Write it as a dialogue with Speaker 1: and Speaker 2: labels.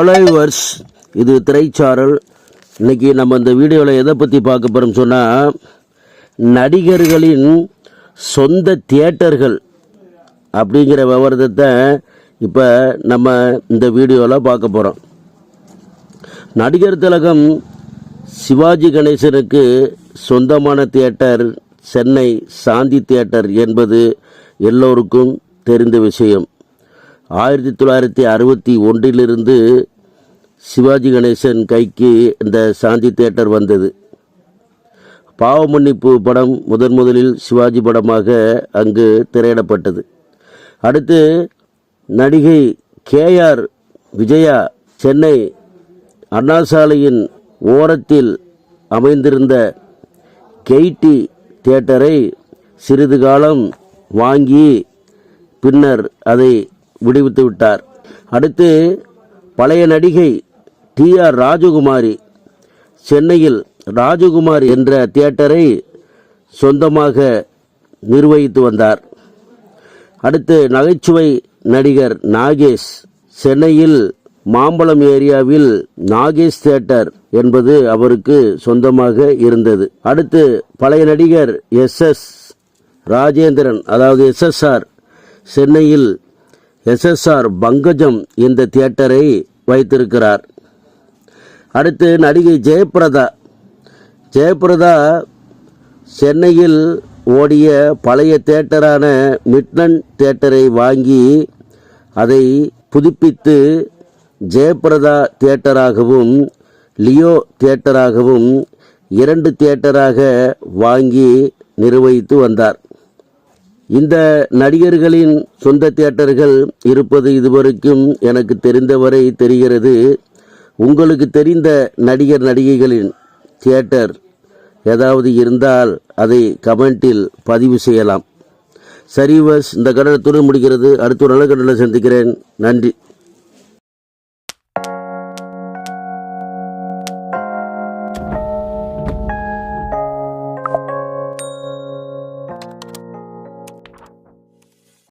Speaker 1: அலைவர்ஸ். இது திரைச்சாரல். இன்னைக்கு நம்ம இந்த வீடியோவில் எதை பற்றி பார்க்க போகிறோம் சொன்னால் நடிகர்களின் சொந்த தியேட்டர்கள் அப்படிங்கிற விவரத்தை இப்போ நம்ம இந்த வீடியோவில் பார்க்க போகிறோம் நடிகர் திலகம் சிவாஜி கணேசனுக்கு சொந்தமான தியேட்டர் சென்னை சாந்தி தியேட்டர் என்பது எல்லோருக்கும் தெரிந்த விஷயம். ஆயிரத்தி தொள்ளாயிரத்தி அறுபத்தி ஒன்றிலிருந்து சிவாஜி கணேசன் கைக்கு இந்த சாந்தி தியேட்டர் வந்தது. பாவ மன்னிப்பு படம் முதன் முதலில் சிவாஜி படமாக அங்கு திரையிடப்பட்டது. அடுத்து நடிகை கேஆர் விஜயா சென்னை அண்ணா சாலையின் ஓரத்தில் அமைந்திருந்த கெய்டி தேட்டரை சிறிது காலம் வாங்கி பின்னர் அதை விடுவித்து விட்டார். அடுத்து பழைய நடிகை டி ஆர் ராஜகுமாரி சென்னையில் ராஜகுமார் என்ற தியேட்டரை சொந்தமாக நிர்வகித்து வந்தார். அடுத்து நகைச்சுவை நடிகர் நாகேஷ் சென்னையில் மாம்பழம் ஏரியாவில் நாகேஷ் தியேட்டர் என்பது அவருக்கு சொந்தமாக இருந்தது. அடுத்து பழைய நடிகர் எஸ் எஸ் ராஜேந்திரன் அதாவது எஸ்எஸ்ஆர் சென்னையில் எஸ்எஸ்ஆர் பங்கஜம் இந்த தியேட்டரை வைத்திருக்கிறார். அடுத்து நடிகை ஜெயபிரதா ஜெயபிரதா சென்னையில் ஓடிய பழைய தேட்டரான மிட்னன் தேட்டரை வாங்கி அதை புதுப்பித்து ஜெயபிரதா தியேட்டராகவும் லியோ தியேட்டராகவும் இரண்டு தியேட்டராக வாங்கி நிர்வகித்து வந்தார். இந்த நடிகர்களின் சொந்த தியேட்டர்கள் இருப்பது இதுவரைக்கும் எனக்கு தெரிந்தவரை தெரிகிறது. உங்களுக்கு தெரிந்த நடிகர் நடிகைகளின் தியேட்டர் ஏதாவது இருந்தால் அதை கமெண்டில் பதிவு செய்யலாம். சரி வஸ் இந்த கடனை துணை முடிக்கிறது அடுத்த ஒரு நல்ல கடனை சந்திக்கிறேன். நன்றி.